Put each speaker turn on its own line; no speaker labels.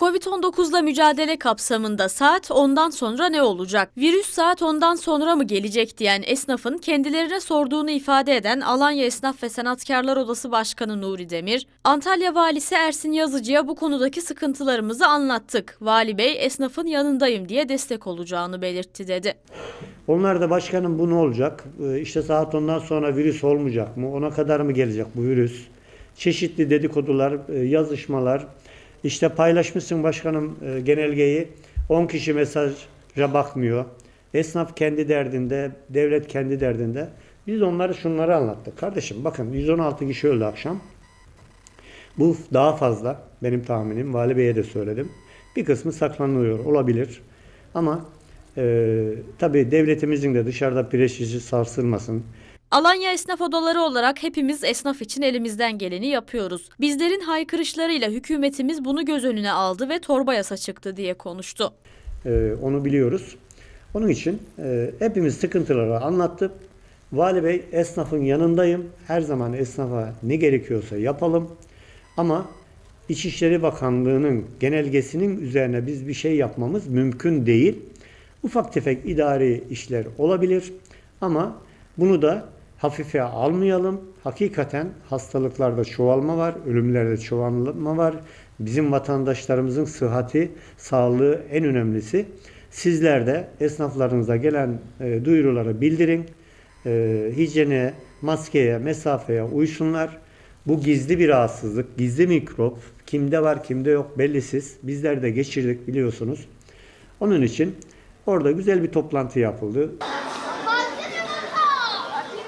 Covid-19'la mücadele kapsamında saat 10'dan sonra ne olacak? Virüs saat 10'dan sonra mı gelecek diyen esnafın kendilerine sorduğunu ifade eden Alanya Esnaf ve Sanatkarlar Odası Başkanı Nuri Demir, Antalya Valisi Ersin Yazıcı'ya bu konudaki sıkıntılarımızı anlattık. Vali Bey esnafın yanındayım diye destek olacağını belirtti dedi.
Onlar da başkanım bu ne olacak? Ee, İşte saat ondan sonra virüs olmayacak mı? Ona kadar mı gelecek bu virüs? Çeşitli dedikodular, e, yazışmalar. İşte paylaşmışsın başkanım e, genelgeyi. 10 kişi mesaja bakmıyor. Esnaf kendi derdinde, devlet kendi derdinde. Biz onları şunları anlattık. Kardeşim bakın 116 kişi öldü akşam. Bu daha fazla benim tahminim. Vali Bey'e de söyledim. Bir kısmı saklanıyor olabilir. Ama e, tabii devletimizin de dışarıda prestiji sarsılmasın.
Alanya Esnaf Odaları olarak hepimiz esnaf için elimizden geleni yapıyoruz. Bizlerin haykırışlarıyla hükümetimiz bunu göz önüne aldı ve torba yasa çıktı diye konuştu.
E, onu biliyoruz. Onun için e, hepimiz sıkıntıları anlattık. Vali Bey esnafın yanındayım. Her zaman esnafa ne gerekiyorsa yapalım. Ama İçişleri Bakanlığı'nın genelgesinin üzerine biz bir şey yapmamız mümkün değil. Ufak tefek idari işler olabilir ama bunu da hafife almayalım. Hakikaten hastalıklarda çoğalma var, ölümlerde çoğalma var. Bizim vatandaşlarımızın sıhhati, sağlığı en önemlisi. Sizler de esnaflarınıza gelen e, duyuruları bildirin. E, hijyene, maskeye, mesafeye uysunlar. Bu gizli bir rahatsızlık, gizli mikrop. Kimde var, kimde yok bellisiz. Bizler de geçirdik biliyorsunuz. Onun için orada güzel bir toplantı yapıldı.